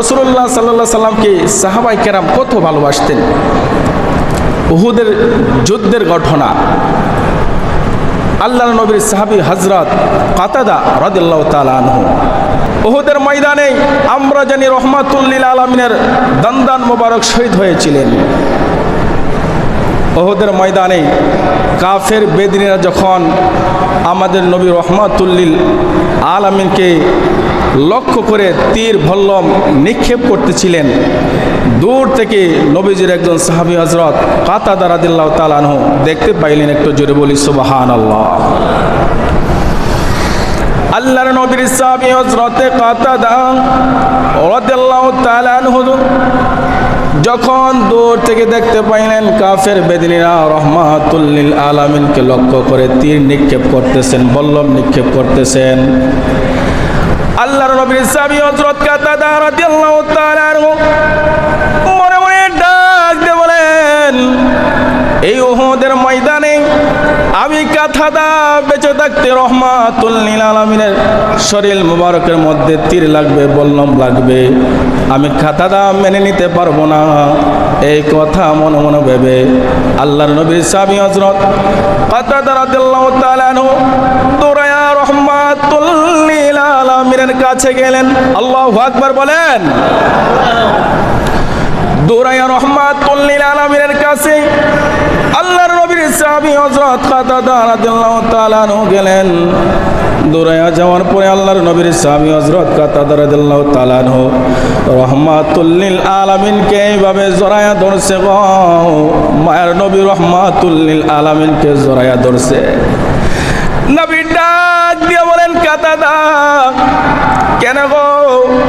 রসুল্লাহ সাল্লাহ সাল্লামকে সাহাবাই কেরাম কত ভালোবাসতেন? উহুদের যুদ্ধের ঘটনা। আল্লাহ নবীর সাহাবি হজরত কাতাদা রদিল্লাহ তালানহু উহুদের ময়দানে আমরা জানি রহমাতুল্লিল আলমিনের দন্দান মোবারক শহীদ হয়েছিলেন। ওহদের ময়দানে কাফের বেদিনীরা যখন আমাদের নবী রহমাতুল্লিল আলমিনকে লক্ষ্য করে তীর ভল্লম নিক্ষেপ করতেছিলেন। দূর থেকে নবীজির একজন সাহাবি হজরত কাতা দারাদিল্লাহ তালানহ দেখতে পাইলেন একটু জোরে বলি সুবাহান আল্লাহ আল্লাহর নবীর সাহাবি হজরতে কাতাদা রাদিয়াল্লাহু তাআলা আনহু যখন দূর থেকে দেখতে পাইলেন কাফের বেদিনীরা রহমাতুল্লিল আলামিনকে লক্ষ্য করে তীর নিক্ষেপ করতেছেন বল্লম নিক্ষেপ করতেছেন। আল্লাহর নবীর সাহাবী হযরত কাতাদা রাদিয়াল্লাহু তাআলা আনহু মনে মনে ডাক দিয়ে বলেন, এই ওহদের ময়দানে আমি কাথাদা বেঁচে থাকতে রহমাতুল্লিল আলমিনের শরীর মুবারকের মধ্যে তীর লাগবে, বল্লম লাগবে। আমি খাতাদা মেনে নিতে পারব না। এই কথা মনে মনে ভেবে আল্লাহর নবীর সাবি হজরত কাতাদা রাদিয়াল্লাহু তাআলা আনহু দৌড়ায়া আলমিনের কাছে গেলেন। আল্লাহু আকবার বলেন দৌড়াইয়া রহমাতুল্লিল আলমিনের কাছে আল্লাহর নবীর সাহাবী হযরত কাতাদা রাদিয়াল্লাহু তাআলা আনহু গেলেন। দৌড়াইয়া যাওয়ার পরে আল্লাহর নবীর সাহাবী হযরত কাতাদা রাদিয়াল্লাহু তাআলা আনহু রহমাতুল্লিল আলামিনকে এইভাবে জড়ায়া ধরছে গো। মায়ের নবী রহমাতুল্লিল আলামিনকে জড়ায়া ধরছে। বলেন কাতাদা কেন গো?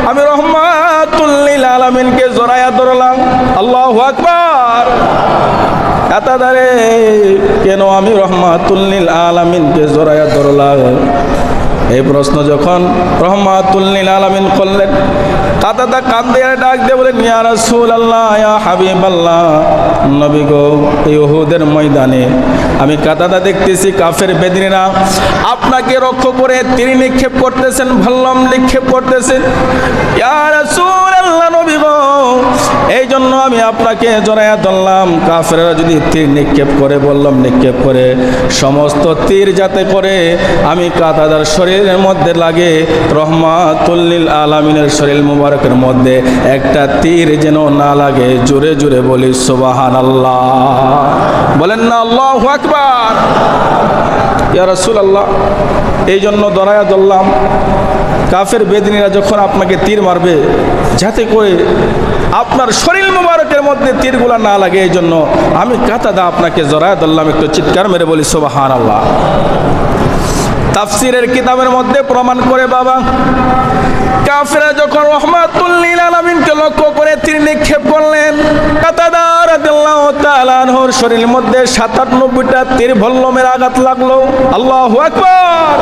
আমি রহমাতুল্লিল আলমিনকে জোরায়া ধরলাম। আল্লাহু আকবার। এতাদারে কেন আমি রহমাতুল্লিল আলমিনকে জড়ায়া ধরলাম? এই প্রশ্ন যখন রহমাতুল্লিল আলামিন করলেন কাতাদা কান্দে ডাক দিয়ে বলেন ইয়া রাসূলুল্লাহ, ইয়া হাবিবাল্লাহ, নবী গো এই উহুদের ময়দানে আমি কাতাদা দেখতেছি, কাফের বেদিনীরা আপনাকে রক্ষ করে তীর নিক্ষেপ করতেছেন, ভল্লম নিক্ষেপ করতেছেন। ইয়া রাসূলুল্লাহ, নবী গো এই জন্য আমি আপনাকে জড়াইয়া ধরলাম কাফেরা যদি তীর নিক্ষেপ করে, বললাম নিক্ষেপ করে, সমস্ত তীর যাতে করে আমি কাতাদার শরীরের মধ্যে লাগে রহমাতুল্লিল আলামিনের শরীর মুবারকের মধ্যে একটা তীর যেন না লাগে, জোরে জোরে বলি সুবাহান আল্লাহ বলেন না, আল্লাহ আকবার। ইয়া রাসূল আল্লাহ এই জন্য দরায়া ধরলাম, কাফের বেদিনীরা যখন আপনাকে তীর মারবে যাতে করে আপনার শরীর মুবারকের মধ্যে তীরগুলা না লাগে এই জন্য আমি কাতাদা আপনাকে জড়ায় ধরলাম, একটু চিৎকার মেরে বলি সোবাহান আল্লাহ তাফসিরের কিতাবের মধ্যে প্রমাণ করে বাবা কাফেরা যখন রহমাতুল্লিল আলামিনকে লক্ষ্য করে তিনি নিক্ষেপ করলেন, কাতাদা রাদিয়াল্লাহু তাআলা আনহুর শরীরের মধ্যে 97টা তীর ভল্লমের আঘাত লাগল। আল্লাহ আকবার!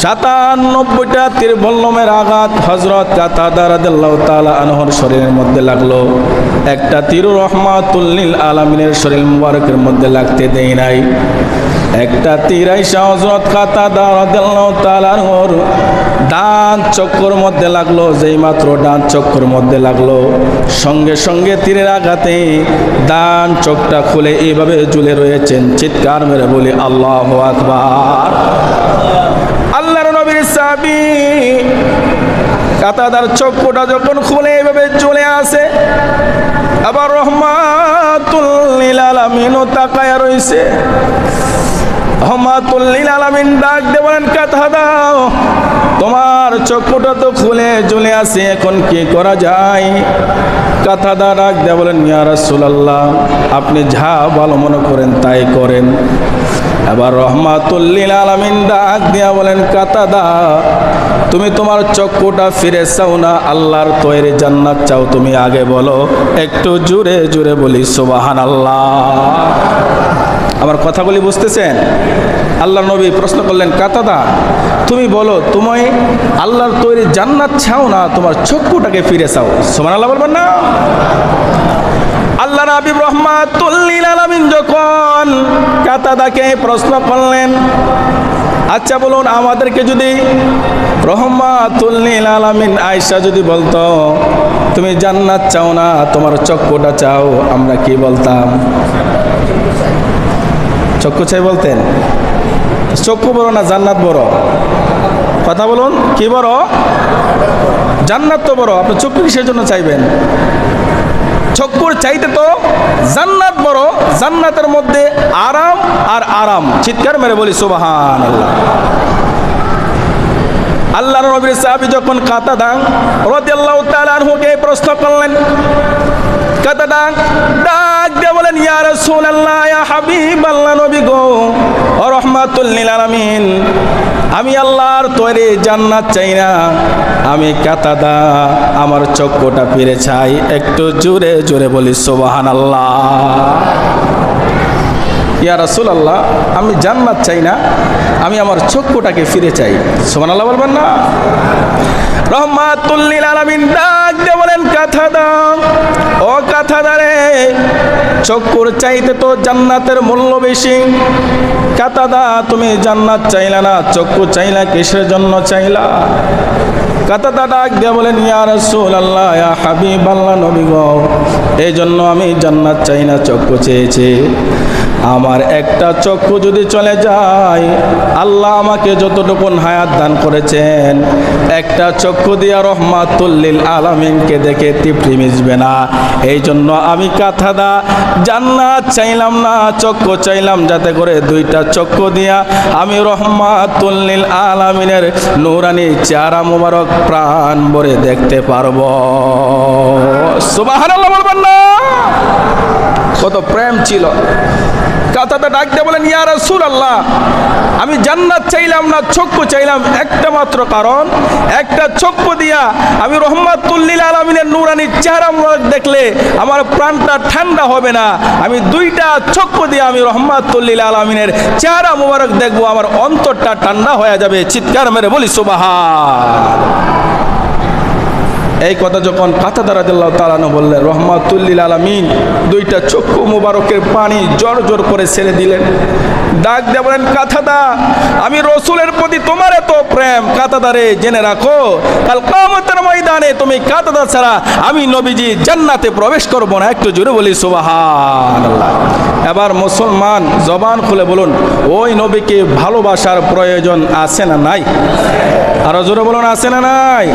সাতানব্বইটা তীরভল্লমের আঘাত হজরত তাআলা শরীরের মধ্যে লাগল। একটা তীর রহমাতুল্লিল আলামিনের শরীর মুবারকের মধ্যে লাগতে দেয় নাই। একটা তীরাই হজরত কাতাদা রাদিয়াল্লাহু তাআলা ডান চক্কর মধ্যে লাগল, যেই মাত্র ডান চক্কর মধ্যে লাগল। সঙ্গে সঙ্গে তীরের আঘাতে ডান চোখটা খুলে এইভাবে ঝুলে রয়েছেন। চিৎকার মেরে বলি, আল্লাহ আকবার। সাহাবী কাতাদার চক্ষুটা যখন খুলে এইভাবে চলে আসে। আবার রহমাতুল্লিল আলামিনও তাকায়া রইছে। রহমাতুল্লিল ডাক দাও তোমার চক্ষুটা তো খুলে চলে আসে, এখন কি করা যায়? কাথা দা ডাক দিয়ে বলেন, ইয়া রাসূলুল্লাহ, আপনি যা ভালো মনে করেন তাই করেন। এবার রহমাতুল্লিল আলামিন ডাক দিয়া বলেন, কাতাদা, তুমি তোমার চক্ষুটা ফিরে চাও না, আল্লাহর তৈরি জান্নাত চাও তুমি আগে বলো। একটু জুড়ে জুড়ে বলি সুবাহান আল্লাহ আমার কথাগুলি বুঝতেছেন? আল্লাহ নবী প্রশ্ন করলেন, কাতাদা, তুমি বলো, তুমি আল্লাহর তৈরি জান্নাত চাও না, তোমার চক্ষুটাকে ফিরে চাও সোমান আল্লাহ বলবেন না। আল্লাহ রাবিব রহমাতুল্লিল আলামিন যখন কাতাদাকে প্রশ্ন করলেন আচ্ছা বলুন, আমাদেরকে যদি রহমাতুল্লিল আলামিন আয়সা যদি বলতো, তুমি জান্নাত চাও না, তোমার চক্ষুটা চাও, আমরা কি বলতাম? চক্ষু চাই বলতেন? চক্ষু বড় না জান্নাত বড়? কথা বলুন, কি বড়? জান্নাত তো বড়, আপনি চক্ষু কিসের জন্য চাইবেন? চক্ষুর চাইতে তো জান্নাত বড়, জান্নাতের মধ্যে আরাম আর আরাম। চিৎকার মেরে বলি সুবাহান আল্লাহ আল্লাহর নবীর সাহাবী যখন কাতা দাং রাদিয়াল্লাহু এই প্রশ্ন করলেন কাতা দাং ডাক দিয়ে বলেন, ইয়া রাসূলুল্লাহ হাবিব আল্লাহ নবী গো ও রহমাতুল লিল আলামিন আমি আল্লাহর তৈরি জান্নাত চাই না। আমি কাতাদা, আমার চক্ষুটা ফিরে চাই। একটু জোরে জোরে বলি, সুবহানাল্লাহ। ইয়া রাসুল আল্লাহ আমি জান্নাত চাই না। আমি আমার চক্ষুটাকে ফিরে চাই। সোমান আল্লাহ বলবেন না? রহমাতুল্লিল আলামিন ডাক দিয়ে বলেন কথা দাও ও কথা দারে চক্ষুর চাইতে তো জান্নাতের মূল্য বেশি। কাতাদা, তুমি জান্নাত চাইলা না চক্ষু চাইলা কিসের জন্য চাইলা? কাতাদা ডাক দিয়ে বলেন, ইয়া রাসূল আল্লাহ হাবিব আল্লাহ নবী এই জন্য আমি জান্নাত চাই না চক্কু চেয়েছি। আমার একটা চক্ষু যদি চলে যায়, আল্লাহ আমাকে যতটুকুন হায়াত দান করেছেন, একটা চক্ষু দিয়া রহমাতুল্লিল আলামিনকে দেখে তৃপ্তি মিশবে না। এই জন্য আমি কাথাদা, জান্নাত চাইলাম না, চক্ষু চাইলাম যাতে করে দুইটা চক্ষু দিয়া আমি রহমাতুল্লিল আলামিনের নুরানি চেহারা মুবারক প্রাণ ভরে দেখতে পারব। না। কত প্রেম ছিল। আল্লাহ আমি জান্নাত চাইলাম না, চক্ষু চাইলাম একটা মাত্র কারণ, একটা চক্ষু দিয়া আমি রহমাতুল্লিল আলমিনের নুরানি চেহারা মুবারক দেখলে আমার প্রাণটা ঠান্ডা হবে না। আমি দুইটা চক্ষু দিয়ে আমি রহমাতুল্লিল আলমিনের চেহারা মুবারক দেখব, আমার অন্তরটা ঠান্ডা হয়ে যাবে। চিৎকার মেরে বলি সুবাহা এই কথা যখন কাতা দারাদিল্লাহ তালানো বললেন, রহমাতুল্লিল আলমিন, দুইটা চক্ষু মুবারকের পানি জোর জোর করে ছেড়ে দিলেন। ডাক দিয়ে বলেন, কাথাদা, আমি রসুলের প্রতি তোমার এত প্রেম। কাতাদারে জেনে রাখো, কাল কামতের ময়দানে তুমি কাতাদা ছাড়া আমি নবীজি জান্নাতে প্রবেশ করব না। একটু জোরে বলি সুবাহান এবার মুসলমান জবান খুলে বলুন, ওই নবীকে ভালোবাসার প্রয়োজন আছে না নাই? আরও জোরে বলুন, আছে না নাই?